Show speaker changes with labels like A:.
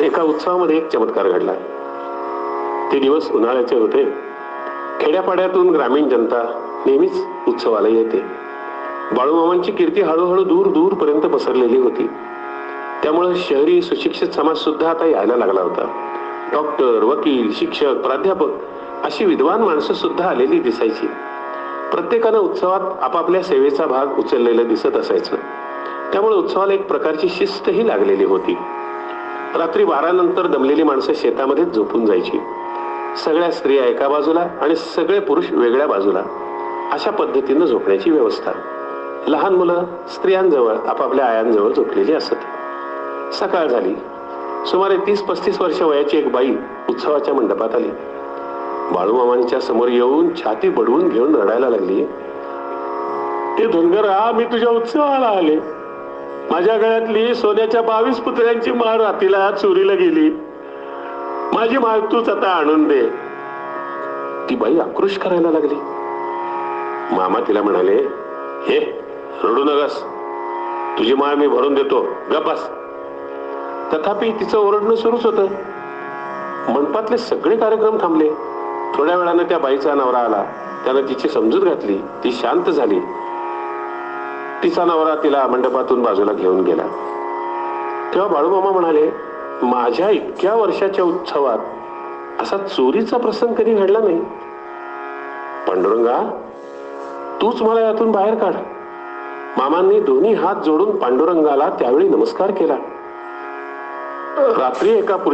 A: एका उत्सवामध्ये एक चमत्कार घडला. ते दिवस उन्हाळ्याचे होते. खेड्यापाड्यातून ग्रामीण जनता नेहमीच उत्सवाला येते. बाळूमामांची कीर्ती हळूहळू दूर दूर पर्यंत पसरलेली होती. त्यामुळे शहरी सुशिक्षित समाज सुद्धा आता यायला लागला होता. डॉक्टर वकील शिक्षक प्राध्यापक अशी विद्वान माणसं सुद्धा आलेली दिसायची. प्रत्येकानं उत्सवात आपापल्या सेवेचा भाग उचललेला दिसत असायचं. त्यामुळे उत्सवाला एक प्रकारची शिस्तही लागलेली होती. रात्री बारानंतर दमलेली माणसं शेतामध्ये झोपून जायची. सगळ्या स्त्रिया एका बाजूला आणि सगळे पुरुष वेगळ्या बाजूला. अशा पद्धतीनं झोपण्याची व्यवस्था. लहान मुलं स्त्रियांजवळ आपापल्या आयांजवळ झोपलेली असत. सकाळ झाली. सुमारे तीस पस्तीस वर्ष वयाची एक बाई उत्सवाच्या मंडपात आली. बाळूमामांच्या समोर येऊन छाती बडवून घेऊन रडायला लागली. ते धनगरा मी तुझ्या उत्सवाला आले. माझ्या गळ्यातली सोन्याच्या बावीस पुतळ्यांची माळ रातीला चोरीला गेली. माझी माळ तूच आता आणून दे. ती बाई आक्रोश करायला लागली. मामा तिला म्हणाले हे रडू नगस. तुझी माळ मी भरून देतो. गपास तथापि तिचं ओरडणं सुरूच होतं. मंडपातले सगळे कार्यक्रम थांबले. थोड्या वेळानं त्या बाईचा नवरा आला. त्यानं तिची समजूत घातली. ती शांत झाली. तिचा नवरा तिला मंडपातून बाजूला घेऊन गेला. तेव्हा बाळूमामा म्हणाले माझ्या इतक्या वर्षाच्या उत्सवात असा चोरीचा प्रसंग कधी घडला नाही. पांडुरंगा तूच मला यातून बाहेर काढ. मामांनी दोन्ही हात जोडून पांडुरंगाला त्यावेळी नमस्कार केला. रात्री एका